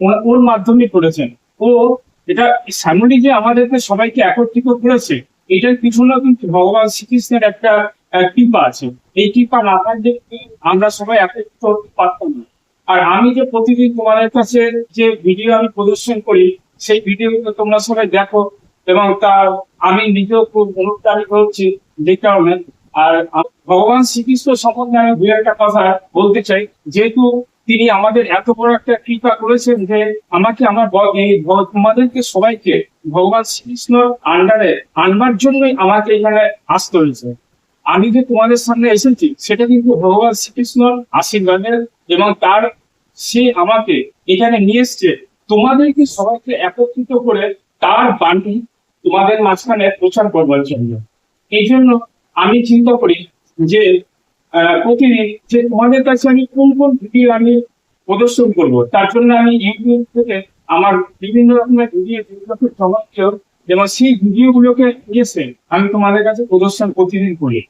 ওর- মাধ্যমে করেছেন। ও এটা সামনে যে আমাদেরকে সবাইকে একত্রিত করেছে, এটার পিছনে কিন্তু ভগবান শ্রীকৃষ্ণের একটা কৃপা আছে। এই কৃপা না থাকলে আমরা সবাই একত্রিত হতে পারতাম না? আর আমি যে প্রতিদিন তোমাদের কাছে যে ভিডিও আমি প্রদর্শন করি, সেই ভিডিওগুলো তোমরা সবাই দেখো, এবং তার আমি নিজেও খুব অনুপ্রাণিত হচ্ছি, যে কারণে। আর ভগবান শ্রীকৃষ্ণ সম্বন্ধে আমি দু একটা কথা বলতে চাই। যেহেতু তিনি আমাদের এত বড় একটা কৃপা করেছেন যে আমাকে আমার তোমাদেরকে সবাইকে ভগবান শ্রীকৃষ্ণ আন্ডারে আনবার জন্যই আমাকে এখানে আসতে হয়েছে। আমি যে তোমাদের সামনে এসেছি, সেটা কিন্তু ভগবান শ্রীকৃষ্ণর আশীর্বাদের এবং তার সে আমাকে এখানে নিয়ে এসছে। তোমাদেরকে সবাইকে একত্রিত করে তার বাণী তোমাদের মাঝখানে প্রচার করবার জন্য। এই জন্য আমি চিন্তা করি যে প্রতিদিন যে তোমাদের কাছে আমি কোন কোন ভিডিও আমি প্রদর্শন করব? তার জন্য আমি ইউটিউব থেকে আমার বিভিন্ন রকমের ভিডিও যেগুলোকে জনপ্রিয় এবং সেই ভিডিও গুলোকে নিয়েছে, আমি তোমাদের কাছে প্রদর্শন প্রতিদিন করি।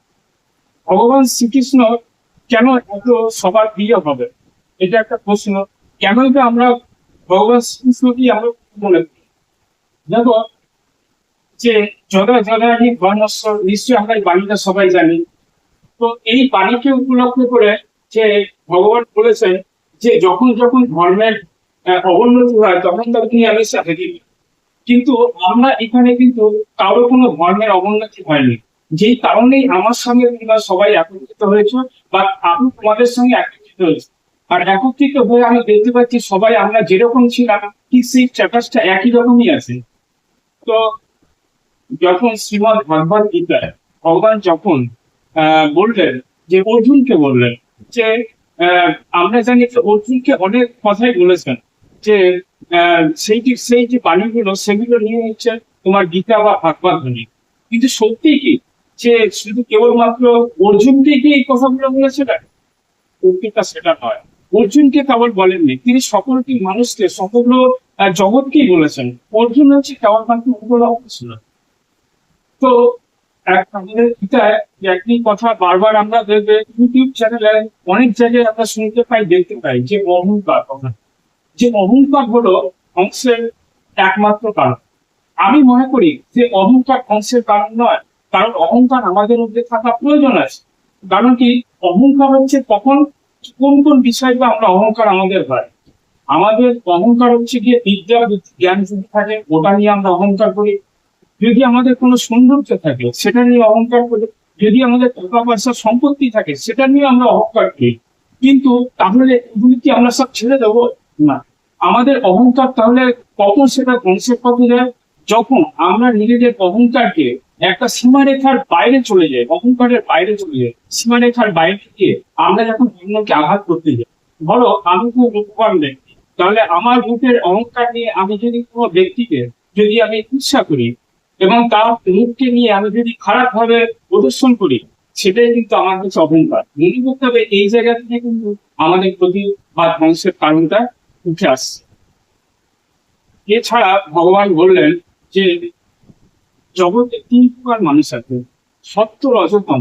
ভগবান শ্রীকৃষ্ণ কেন এত সবার প্রিয় হবে? এটা একটা প্রশ্ন। কেন আমরা ভগবান শ্রীকৃষ্ণকে আমরা মনে করি? দেখো, যে যদা যদাহি ধর্মস্ব নিশ্চয়ই আমরা এই বাণীটা সবাই জানি। তো এই বাণীকে উপলক্ষ করে যে ভগবান বলেছেন যে যখন যখন ধর্মের অবনতি হয়, তখন তাকে আমি সাথে দিই। কিন্তু আমরা এখানে কিন্তু কারও কোনো ধর্মের অবনতি হয়নি। যেই কারণেই আমার সঙ্গে তোমরা সবাই একত্রিত হয়েছে বা আমি তোমাদের সঙ্গে একত্রিত হয়েছে। আর একত্রিত হয়ে আমি দেখতে পাচ্ছি সবাই আমরা যেরকম ছিলাম, ঠিক সেই স্ট্যাটাসটা একই রকমই আছে। তো যখন শ্রীমদ ভগবত গীতায় ভগবান যখন বললেন, যে অর্জুনকে বললেন, যে আমরা জানি যে অর্জুনকে অনেক কথাই বলেছেন, যে সেই যে সেই যে বাণীগুলো, সেগুলো নিয়ে হচ্ছে তোমার গীতা বা ভাগবত কিন্তু সত্যি কি? যে শুধু কেবলমাত্র অর্জুনকে কি এই কথাগুলো বলেছিলেন সত্যিটা সেটা নয়। অর্জুনকে কেবল বলেননি। তিনি সকলকে মানুষকে, সকল জগৎকেই বলেছেন। অর্জুন হচ্ছে কেবলমাত্র উপলব্ধ ছিল। তো আমাদের যে একই কথা বারবার আমরা দেখবে ইউটিউব চ্যানেলে অনেক জায়গায় আমরা শুনতে পাই, দেখতে পাই যে অহংকার যে অহংকার হলো ধ্বংসের একমাত্র কারণ আমি মনে করি যে অহংকার অংশের কারণ নয়, কারণ অহংকার আমাদের মধ্যে থাকা প্রয়োজন আছে। কারণ কি অহংকার হচ্ছে কখন, কোন কোন বিষয়গুলো আমরা অহংকার আমাদের হয়। আমাদের অহংকার হচ্ছে গিয়ে বিদ্যা জ্ঞান যদি থাকে, ওটা নিয়ে আমরা অহংকার করি। যদি আমাদের কোনো সৌন্দর্য থাকে, সেটা নিয়ে অহংকার করি, যদি আমাদের টাকা পয়সা সম্পত্তি থাকে, সেটা নিয়ে আমরা অহংকার করি। কিন্তু তাহলে এগুলি কি আমরা সব ছেড়ে দেবো? না। আমাদের অহংকার তাহলে কখন সেটা ধ্বংসের পথে যায় যখন আমরা নিজেদের অহংকারকে একটা সীমারেখার বাইরে চলে যাই, অহংকারের বাইরে চলে যাই, সীমারেখার বাইরে গিয়ে আমরা যখন অন্যকে আঘাত করতে যাই, ধরো আমি খুব রূপবান ব্যক্তি তাহলে আমার রূপের অহংকার নিয়ে আমি যদি কোনো ব্যক্তিকে যদি আমি ঈর্ষা করি এবং তার রূপকে নিয়ে আমি যদি খারাপ ভাবে প্রদর্শন করি, সেটাই কিন্তু আমার কাছে অহংকার। মনে করতে হবে এই জায়গা থেকে কিন্তু আমাদের প্রতি বা ধ্বংসের কারণটা উঠে আসছে। এছাড়া ভগবান বললেন যে, জগতে তিন প্রকার মানুষ আছে, সত্য রজতম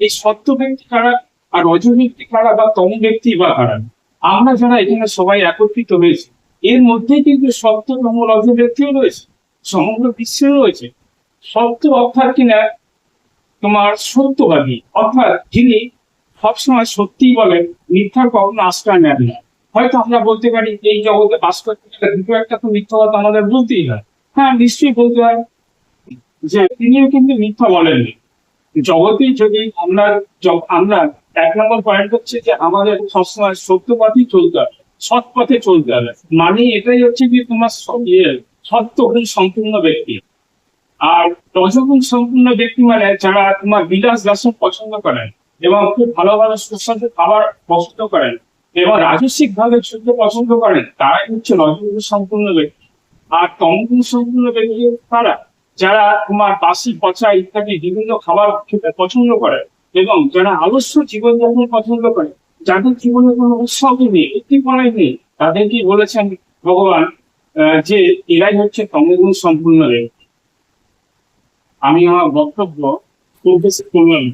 এই সত্য ব্যক্তি কারা আর রজ ব্যক্তি কারা বা তম ব্যক্তি বা কারা? আমরা যারা এখানে সবাই একত্রিত হয়েছি, এর মধ্যেই কিন্তু সত্য, তম, রজ ব্যক্তিও রয়েছে। সমগ্র বিশ্বে রয়েছে। সত্য অর্থাৎ কিনা তোমার সত্যবাদী। অর্থাৎ যিনি সবসময় সত্যি বলেন মিথ্যার কখনো আশ্রয় নেন না। হয়তো আমরা বলতে পারি, এই জগতে বাস করতে দুটো একটা তো মিথ্যা কথা আমাদের বলতেই হয়। হ্যাঁ নিশ্চয়ই বলতে হয় যে তিনিও কিন্তু মিথ্যা বলেননি। জগতে যদি আমরা আমরা এক নম্বর পয়েন্ট হচ্ছে যে আমাদের সবসময় সত্য চলতে হবে সৎ পথে চলতে হবে। মানে এটাই হচ্ছে যে তোমার স- সত্যগুণ সম্পূর্ণ ব্যক্তি। আর রজগুণ সম্পূর্ণ ব্যক্তি মানে যারা তোমার বিলাস দর্শন পছন্দ করেন এবং খুব ভালো ভালো সুস্বাদু খাবার পছন্দ করেন এবং রাজস্বিক ভাবে চলতে পছন্দ করেন, তারাই হচ্ছে রজগুণ সম্পূর্ণ ব্যক্তি। আর তমগুণ সম্পূর্ণ ব্যক্তি তারা, যারা তোমার বাসি, পচা ইত্যাদি বিভিন্ন খাবার খেতে পছন্দ করে এবং যারা আলস্য জীবনযাপন পছন্দ করে, যাদের জীবনে কোনো উৎসবই নেই, উদ্দীপনাই নেই তাদেরকে বলেছেন ভগবান যে এরাই হচ্ছে তমগুণ সম্পূর্ণ রে আমি আমার বক্তব্য খুব বেশি করলাম